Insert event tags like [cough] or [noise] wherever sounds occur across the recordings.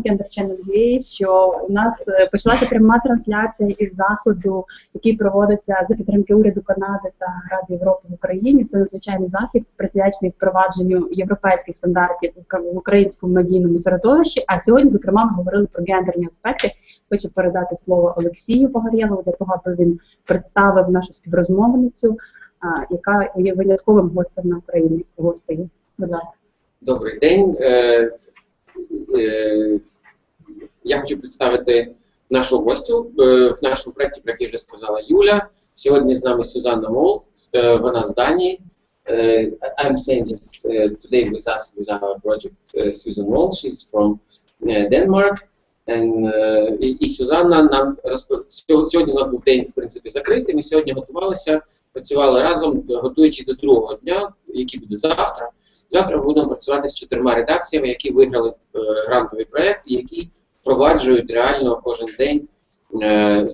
Gender Channel UA, що у нас е, почалася пряма трансляція із заходу, який проводиться за підтримки уряду Канади та Ради Європи в Україні. Це надзвичайний захід, присвячений впровадженню європейських стандартів в українському медійному середовищі. А сьогодні, зокрема, ми говорили про гендерні аспекти. Хочу передати слово Олексію Погорєлову для того, аби він представив нашу співрозмовницю, яка є винятковим гостем на Україні. Гостею. Будь ласка. Добрий день. Е, Я хочу представити нашу гостю е, в нашому проєкті, про який вже сказала Юля. Сьогодні з нами Сюзанна Мол, е, вона з Данії. I'm saying that today with us with our project Susan Mol, she's from Denmark. And, е, і, і Сюзанна нам розпов... Сьогодні у нас був день, в принципі, закритий. Ми сьогодні готувалися, працювали разом, готуючись до другого дня, який буде завтра. Завтра будемо працювати з чотирма редакціями, які виграли е, грантовий проєкт, і які впроваджують реально кожен день е,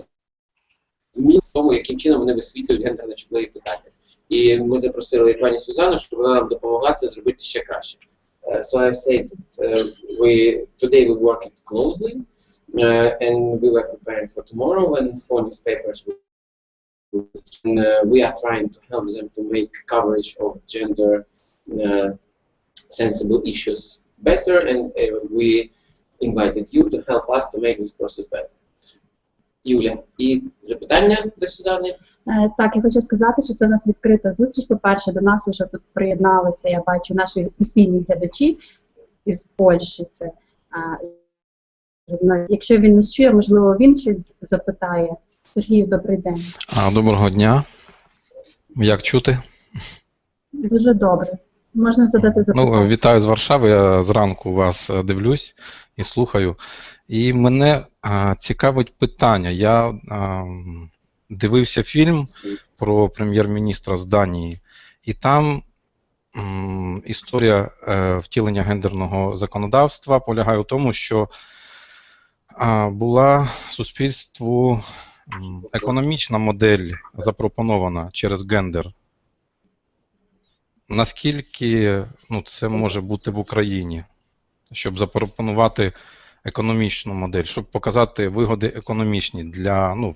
змін в тому, яким чином вони висвітлюють гендерно-чутливі питання. І ми запросили пані Сюзану, щоб вона нам допомогла це зробити ще краще. Uh, so I said that uh, we today we worked closely uh, and we were preparing for tomorrow and for newspapers. And, uh, we are trying to help them to make coverage of gender uh, sensible issues better, and uh, we invited you to help us to make this process better. Юля, і запитання до Сюзанни? Е, Так, я хочу сказати, що це у нас відкрита зустріч. По-перше, до нас вже тут приєдналися, я бачу, наші постійні глядачі із Польщі. Це, ну, якщо він не чує, можливо, він щось запитає. Сергію, добрий день. А, Доброго дня. Як чути? Дуже добре. Можна задати запитання. Ну, вітаю з Варшави. Я зранку вас е, дивлюсь і слухаю. І мене а, цікавить питання. Я а, дивився фільм про прем'єр-міністра з Данії, і там м, історія е, втілення гендерного законодавства полягає у тому, що а, була суспільству економічна модель запропонована через гендер. Наскільки ну, це може бути в Україні, щоб запропонувати економічну модель, щоб показати вигоди економічні для, ну,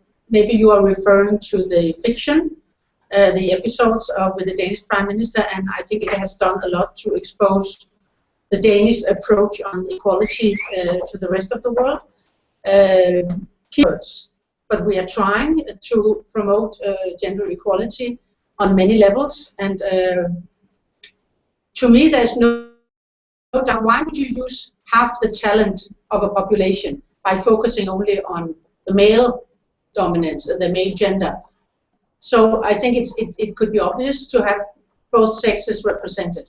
maybe you are referring to the fiction, uh, the episodes of with the Danish Prime Minister, and I think it has done a lot to expose the Danish approach on equality uh, to the rest of the world. Um keywords, but we are trying to promote uh, gender equality on many levels. And uh, to me, there's no doubt. Why would you use half the talent of a population by focusing only on the male dominance, uh, the male gender? So I think it's, it, it could be obvious to have both sexes represented.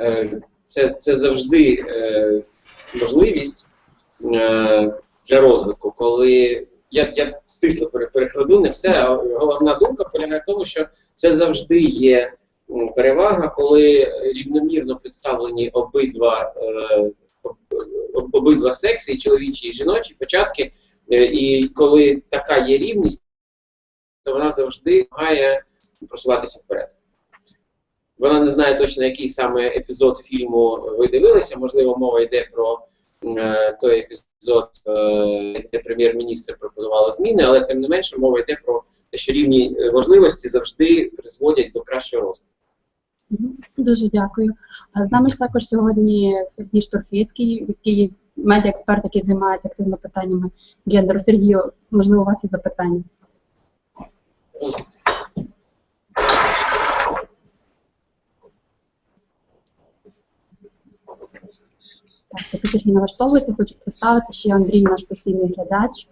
Е, Це, це завжди е, можливість е, для розвитку, коли я, я стисло перекладу не все, а головна думка полягає в тому, що це завжди є перевага, коли рівномірно представлені обидва, е, об- об- обидва секси, чоловічі і жіночі початки, е, і коли така є рівність, то вона завжди має просуватися вперед. Вона не знає точно, який саме епізод фільму ви дивилися. Можливо, мова йде про е, той епізод, е, де прем'єр-міністр пропонувала зміни, але тим не менше мова йде про те, що рівні е, можливості завжди призводять до кращого розвитку. Дуже дякую. З нами ж також сьогодні Сергій Штурхвицький, який є медіаексперт, який займається активно питаннями гендеру. Сергію, можливо, у вас є запитання? Так, поки Сергій налаштовується, хочу представити ще Андрій, наш постійний глядач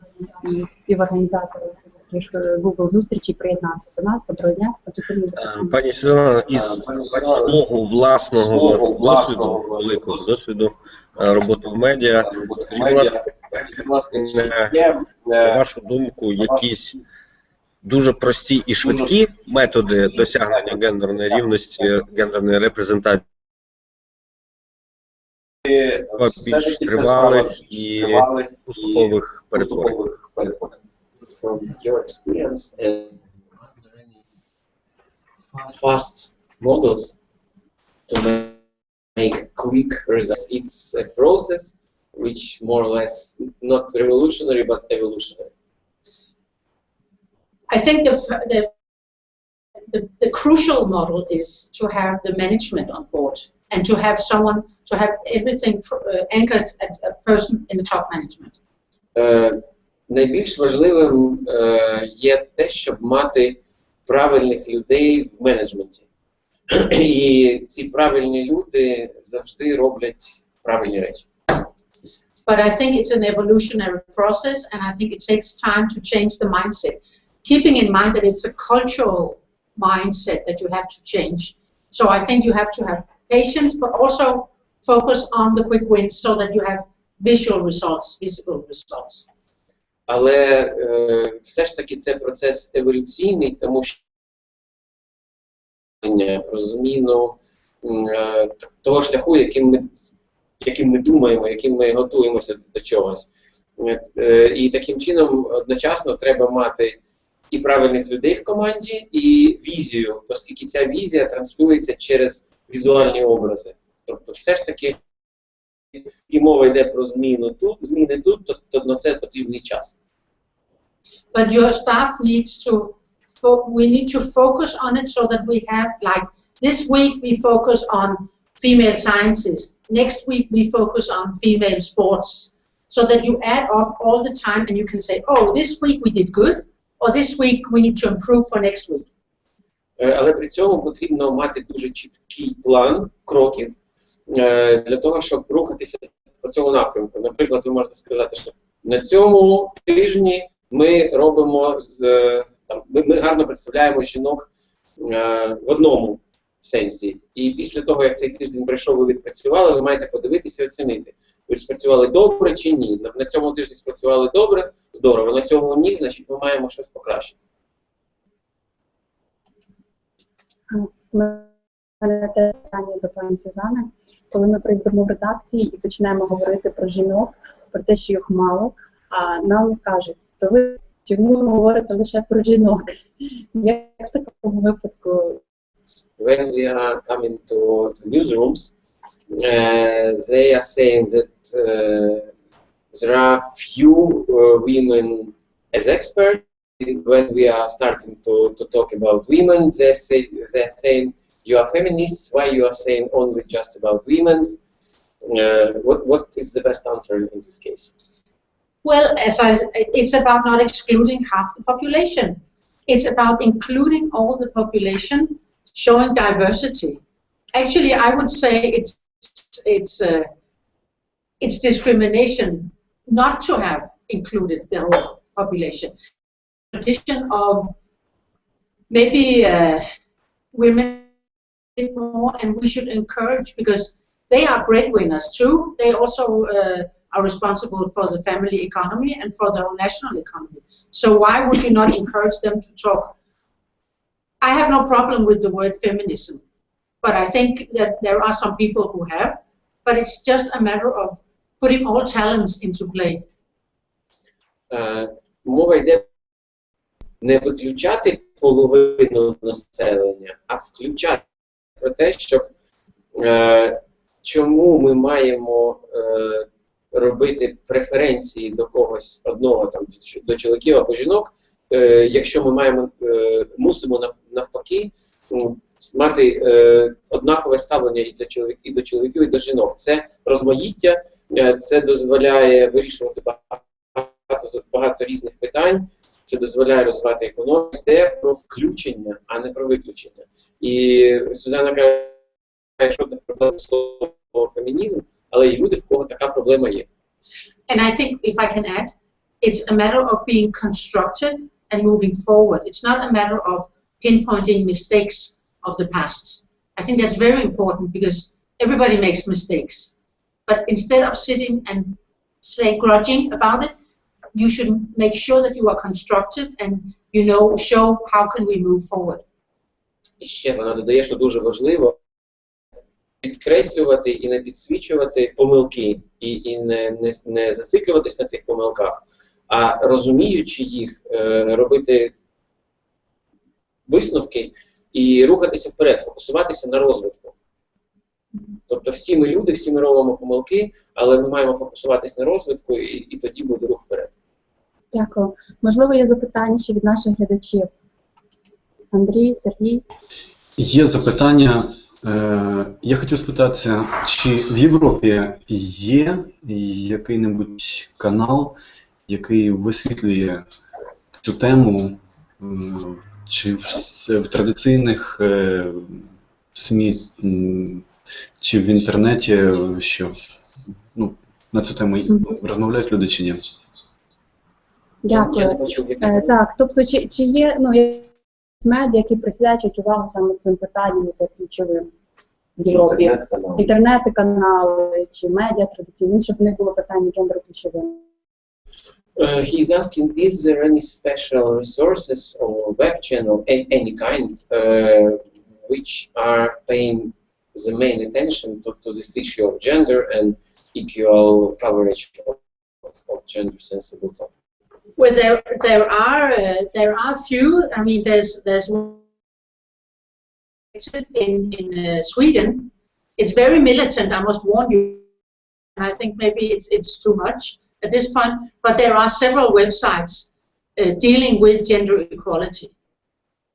співорганізатор таких е, Google зустрічей, приєднався до нас. Доброго дня. Хочу Сергій Е, запитання. Пані Світлана, із свого власного досвіду, великого досвіду, е, роботу в медіа. Скажіть, Е, на е, вашу думку, якісь дуже прості і швидкі методи досягнення гендерної рівності, гендерної репрезентації більш тривалих і тривалих і поступових перетворень? from your experience and fast models to make quick results. It's a process which more or less not revolutionary but evolutionary. I think the, the the, the, crucial model is to have the management on board and to have someone to have everything uh, anchored at a person in the top management. Uh, найбільш важливим е, є те, щоб мати правильних людей в менеджменті. І ці правильні люди завжди роблять правильні речі. But I think it's an evolutionary process, and I think it takes time to change the mindset. Keeping in mind that it's a cultural mindset that you have to change. So I think you have to have patience, but also focus on the quick wins so that you have visual results, visible results. Але е, все ж таки це процес еволюційний, тому що про зміну е, того шляху, яким ми, яким ми думаємо, яким ми готуємося до чогось. Е, І таким чином одночасно треба мати і правильних людей в команді, і візію, оскільки ця візія транслюється через візуальні образи. Тобто, все ж таки, і мова йде про зміну тут, зміни тут, то, то на це потрібний час. but your staff needs to fo- we need to focus on it so that we have like this week we focus on female scientists next week we focus on female sports so that you add up all the time and you can say oh this week we did good or this week we need to improve for next week Е, Але при цьому потрібно мати дуже чіткий план кроків е, для того, щоб рухатися по цьому напрямку. Наприклад, ви можете сказати, що на цьому тижні ми робимо е, там, ми, ми гарно представляємо жінок е, в одному сенсі. І після того, як цей тиждень прийшов, ви відпрацювали, ви маєте подивитися і оцінити. Ви спрацювали добре чи ні. На, цьому тижні спрацювали добре, здорово. На цьому ні, значить ми маємо щось покращити. Мене те питання до пані Сюзани. Коли ми приїздимо в редакції і почнемо говорити про жінок, про те, що їх мало, нам кажуть, то ви чому ви говорите лише про жінок? Як в такому випадку when we are coming to, to newsrooms, uh, they are saying that uh, there are few uh, women as experts. When we are starting to, to talk about women, they say they're saying you are feminists. Why you are saying only just about women? Uh, what what is the best answer in this case? Well, as I, it's about not excluding half the population. It's about including all the population, showing diversity. Actually, I would say it's it's uh, it's discrimination not to have included the whole population. Tradition of maybe uh, women more, and we should encourage because they are breadwinners too. They also uh, are responsible for the family economy and for the whole national economy. So why would you not encourage them to talk? I have no problem with the word feminism, but I think that there are some people who have, but it's just a matter of putting all talents into play. Е, мова йде не виключати половину населення, а включати про те, щоб е, чому ми маємо е, робити преференції до когось одного там до чоловіків або жінок, е, якщо ми маємо е, мусимо навпаки мати е, однакове ставлення і до чоловіків, і до чоловіків, і до жінок. Це розмаїття, е, це дозволяє вирішувати багато, багато різних питань. Це дозволяє розвивати економіку, йде про включення, а не про виключення. І Сюзанна каже, що не проблема слово фемінізм, але є люди, в кого така проблема є. And I think, if I can add, it's a matter of being constructive and moving forward. It's not a matter of pinpointing mistakes of the past. I think that's very important because everybody makes mistakes. But instead of sitting and say grudging about it, you should make sure that you are constructive and you know show how can we move forward. І ще вона додає, що дуже важливо підкреслювати і не підсвічувати помилки, і, і не, не, не зациклюватись на цих помилках, а розуміючи їх, е, робити висновки і рухатися вперед, фокусуватися на розвитку. Тобто всі ми люди, всі ми робимо помилки, але ми маємо фокусуватись на розвитку, і, і тоді буде рух вперед. Дякую. Можливо, є запитання ще від наших глядачів. Андрій, Сергій. Є запитання. Е, Я хотів спитатися, чи в Європі є який-небудь канал, який висвітлює цю тему, чи в, в традиційних е, СМІ, чи в інтернеті, що ну, на цю тему розмовляють люди чи ні? Дякую. Е, так, тобто, чи, чи є ну, є медіа, які присвячують увагу саме цим питанням, яке ключовим в Європі? Інтернети, канали чи медіа традиційні, щоб не було питання гендеру ключовим. Uh, he's asking, is there any special resources or web channel, a- any kind, uh, which are paying the main attention to, to this issue of gender and equal coverage of, of gender-sensible topics? Well, there there are uh, there are few. I mean, there's there's one in in uh, Sweden. It's very militant. I must warn you. And I think maybe it's it's too much at this point. But there are several websites uh, dealing with gender equality.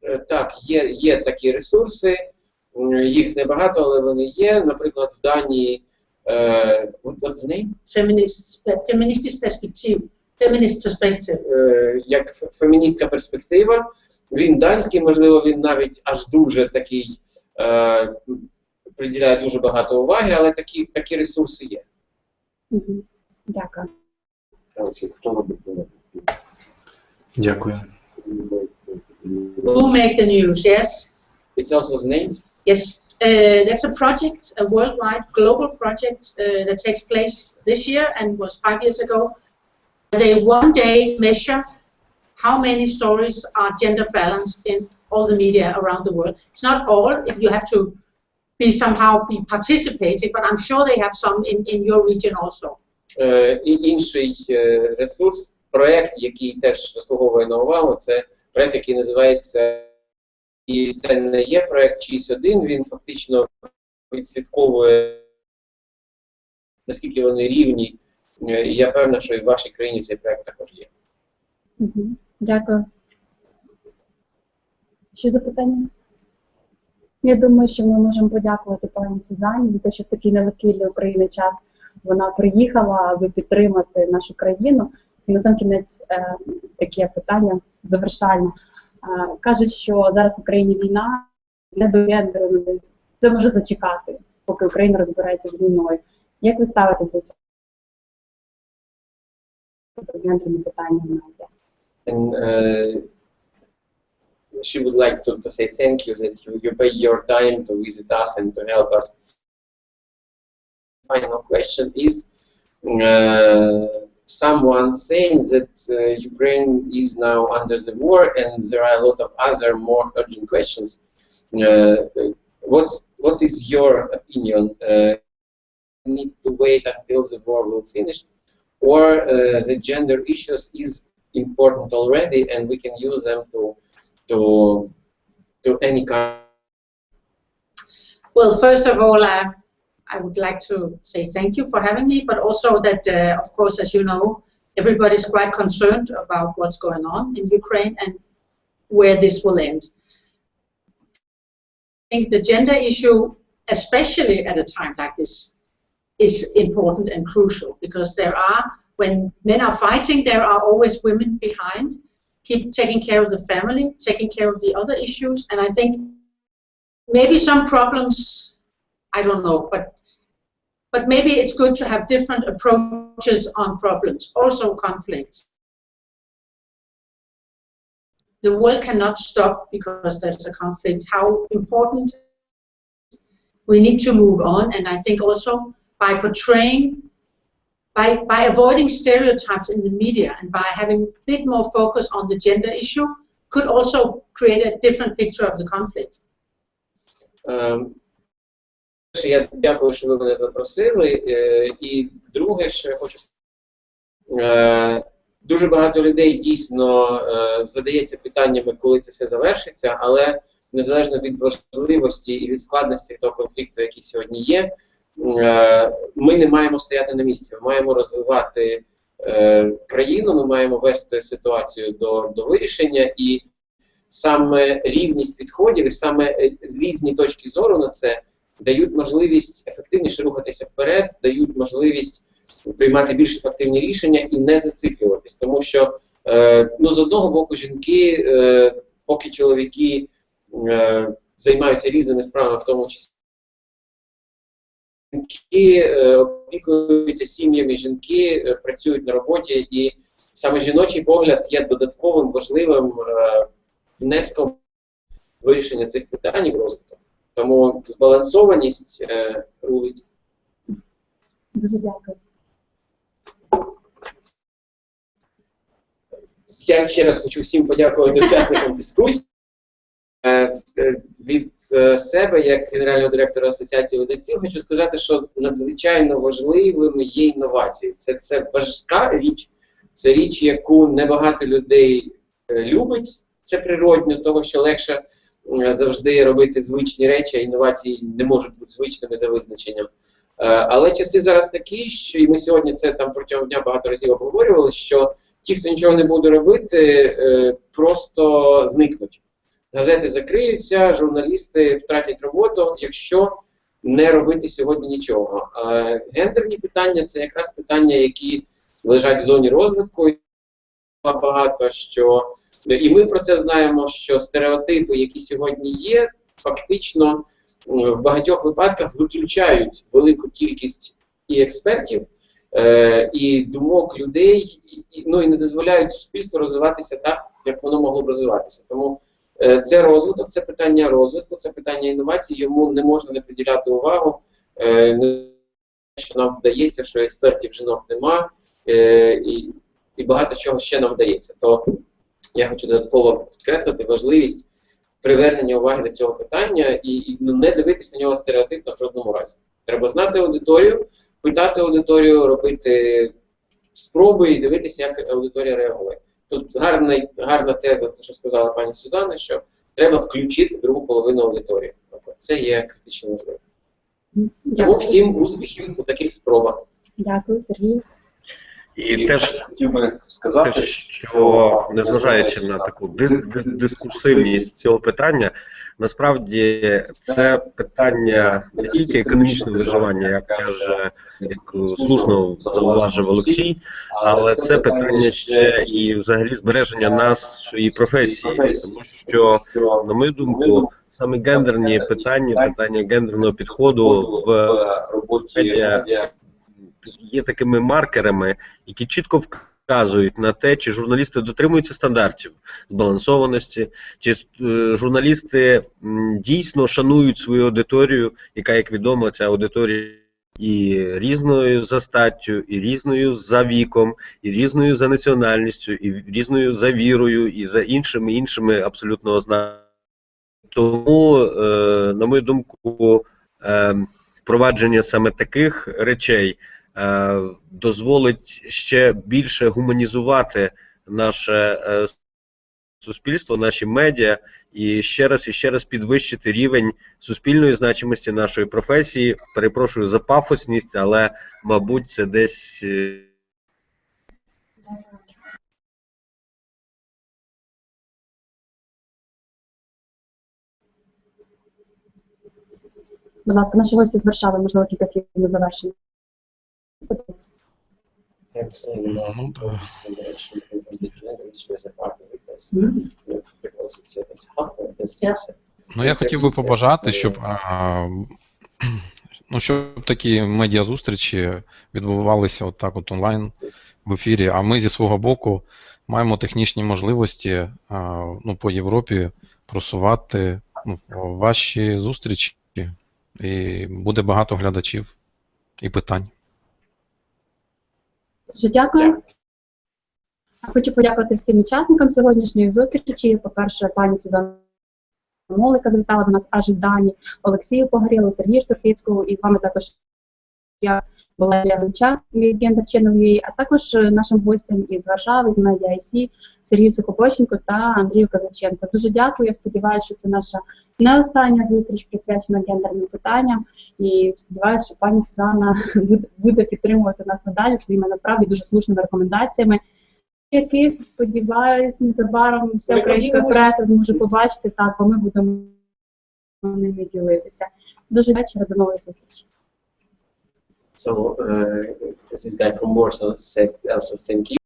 Е, Так, є, є такі ресурси, м, їх небагато, але вони є. Наприклад, в Данії, е, what- what's the name? Feminist feministisch perspektiv. Feminist perspective. Е, як фе- феміністська перспектива. Він данський, можливо, він навіть аж дуже такий е, приділяє дуже багато уваги, але такі, такі ресурси є. Мгм. Дякую. Дякую. Who make the news? Yes. It's also the name. Yes, uh, that's a project, a worldwide global project uh, that takes place this year and was five years ago. They one day measure how many stories are gender balanced in all the media around the world. It's not all, you have to be somehow be participating, but I'm sure they have some in, in your region also. Е, інший е, ресурс, проєкт, який теж заслуговує на увагу, це проєкт, який називається і це не є проєкт чийсь один, він фактично відслідковує, наскільки вони рівні. Е, І я певна, що і в вашій країні цей проєкт також є. Дякую. Ще запитання? Я думаю, що ми можемо подякувати пані Сузані за те, що в такий нелегкий для України час вона приїхала, аби підтримати нашу країну. І на сам кінець е, таке питання завершальне. Е, кажуть, що зараз в Україні війна, не до гендеру, це може зачекати, поки Україна розбирається з війною. Як ви ставитесь до цього? And uh, she would like to, to say thank you that you, you pay your time to visit us and to help us. Final question is uh, someone saying that uh, Ukraine is now under the war and there are a lot of other more urgent questions. Uh, what what is your opinion? Uh, need to wait until the war will finish or uh, the gender issues is important already, and we can use them to to to any kind. Well, first of all, uh, I would like to say thank you for having me, but also that, uh, of course, as you know, everybody's quite concerned about what's going on in Ukraine and where this will end. I think the gender issue, especially at a time like this, is important and crucial because there are, when men are fighting, there are always women behind, keep taking care of the family, taking care of the other issues, and I think maybe some problems i don't know but but maybe it's good to have different approaches on problems also conflicts. The world cannot stop because there's a conflict. How important we need to move on and i think also by portraying, by, by avoiding stereotypes in the media and by having a bit more focus on the gender issue, could also create a different picture of the conflict. Перше, Я дякую, що ви мене запросили. Е, І друге, що я хочу сказати, е, дуже багато людей дійсно е, задається питаннями, коли це все завершиться, але незалежно від важливості і від складності того конфлікту, який сьогодні є, ми не маємо стояти на місці. Ми маємо розвивати е, країну, ми маємо вести ситуацію до, до вирішення і саме рівність підходів і саме е, різні точки зору на це дають можливість ефективніше рухатися вперед, дають можливість приймати більш ефективні рішення і не зациклюватись. Тому що е, ну, з одного боку жінки, е, поки чоловіки е, займаються різними справами, в тому числі. Жінки е, опікуються сім'ями, жінки е, працюють на роботі, і саме жіночий погляд є додатковим важливим е, внеском вирішення цих питань в розвиток. Тому збалансованість рулить. Дуже дякую. Я ще раз хочу всім подякувати учасникам дискусії. Е, Від е, себе, як генерального директора Асоціації видавців, хочу сказати, що надзвичайно важливими є інновації. Це, це важка річ, це річ, яку небагато людей е, любить. Це природньо, того що легше завжди робити звичні речі, а інновації не можуть бути звичними за визначенням. Але часи зараз такі, що і ми сьогодні це там протягом дня багато разів обговорювали, що ті, хто нічого не буде робити, просто зникнуть. Газети закриються, журналісти втратять роботу, якщо не робити сьогодні нічого. А гендерні питання це якраз питання, які лежать в зоні розвитку. Багато що і ми про це знаємо, що стереотипи, які сьогодні є, фактично в багатьох випадках виключають велику кількість і експертів, е, і думок людей, ну і не дозволяють суспільству розвиватися так, як воно могло б розвиватися. Тому це розвиток, це питання розвитку, це питання інновацій, йому не можна не приділяти увагу. Е, що нам вдається, що експертів жінок нема, е, і, багато чого ще нам вдається. То я хочу додатково підкреслити важливість привернення уваги до цього питання і, і ну, не дивитися на нього стереотипно в жодному разі. Треба знати аудиторію, питати аудиторію, робити спроби і дивитися, як аудиторія реагує. Тут гарна, гарна теза, те, що сказала пані Сюзанна, що треба включити другу половину аудиторії. Це є критично важливо. Тому всім успіхів у таких спробах. Дякую, Сергій. І теж хотів би сказати, те, що незважаючи на таку дис- дис- дискурсивність цього питання, насправді це питання не тільки економічного виживання, як каже, як слушно зауважив Олексій, але це питання ще і взагалі збереження нас нашої професії, тому що, на мою думку, саме гендерні питання, питання гендерного підходу в роботі є такими маркерами, які чітко вказують на те, чи журналісти дотримуються стандартів збалансованості, чи е, журналісти дійсно шанують свою аудиторію, яка, як відомо, ця аудиторія і різною за статтю, і різною за віком, і різною за національністю, і різною за вірою, і за іншими іншими абсолютно ознаками. Тому, е, на мою думку, е, впровадження саме таких речей дозволить ще більше гуманізувати наше е, суспільство, наші медіа, і ще раз і ще раз підвищити рівень суспільної значимості нашої професії. Перепрошую за пафосність, але мабуть це десь. е, Будь ласка, наші гості з Варшави, можливо, кілька слів на завершення. Ну, я хотів би побажати, щоб, а, [clears throat] ну, щоб такі медіазустрічі відбувалися от так от онлайн в ефірі, а ми зі свого боку маємо технічні можливості ну, по Європі просувати ну, ваші зустрічі, і буде багато глядачів. і питань. Дуже дякую. Хочу подякувати всім учасникам сьогоднішньої зустрічі. По-перше, пані Сюзанна Молика завітала до нас аж із Дані, Олексію Погорілу, Сергію Штурфіцькому, і з вами також я Валерія Гончар від Gender Channel UA, а також е, нашим гостям із Варшави, з IC, Сергію Сухопоченко та Андрію Казаченко. Дуже дякую. Я сподіваюся, що це наша не остання зустріч присвячена гендерним питанням. І сподіваюся, що пані Сюзанна [laughs] буде, підтримувати нас надалі своїми насправді дуже слушними рекомендаціями, яких сподіваюся, незабаром вся українська преса зможе побачити так, бо ми будемо ними ділитися. Дуже вечора, до нової зустрічі. So uh, this guy from Warsaw said also thank you.